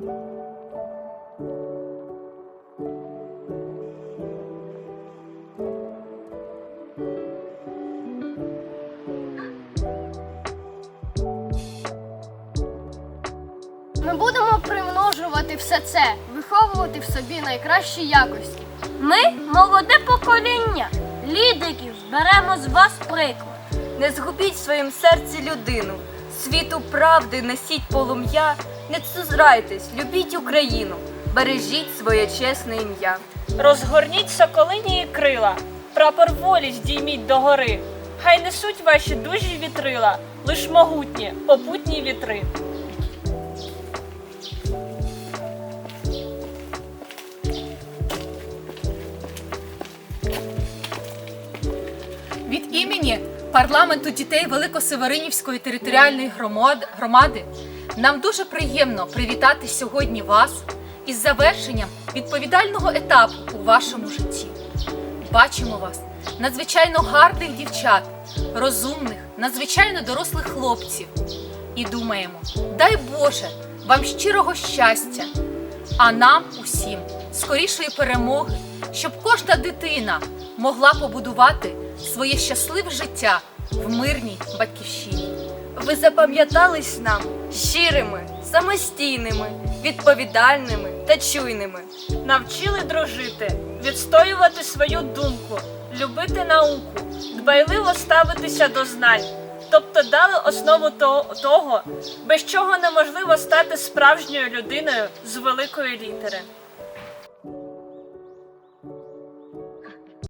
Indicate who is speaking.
Speaker 1: Ми будемо примножувати все це, виховувати в собі найкращі якості.
Speaker 2: Ми молоде покоління, лідерів, беремо з вас приклад.
Speaker 3: Не згубіть в своїм серці людину, світу правди несіть полум'я, не цузрайтесь, любіть Україну, бережіть своє чесне ім'я.
Speaker 4: Розгорніть соколині крила, прапор волі здійміть догори. Хай несуть ваші дужі вітрила, лиш могутні, попутні вітри.
Speaker 5: Від імені парламенту дітей Великосеверинівської територіальної громади нам дуже приємно привітати сьогодні вас із завершенням відповідального етапу у вашому житті. Бачимо вас, надзвичайно гарних дівчат, розумних, надзвичайно дорослих хлопців. І думаємо, дай Боже вам щирого щастя, а нам усім скорішої перемоги, щоб кожна дитина могла побудувати своє щасливе життя в мирній батьківщині.
Speaker 3: Ви запам'ятались нам щирими, самостійними, відповідальними та чуйними.
Speaker 4: Навчили дружити, відстоювати свою думку, любити науку, дбайливо ставитися до знань. Тобто дали основу того, без чого неможливо стати справжньою людиною з великої літери.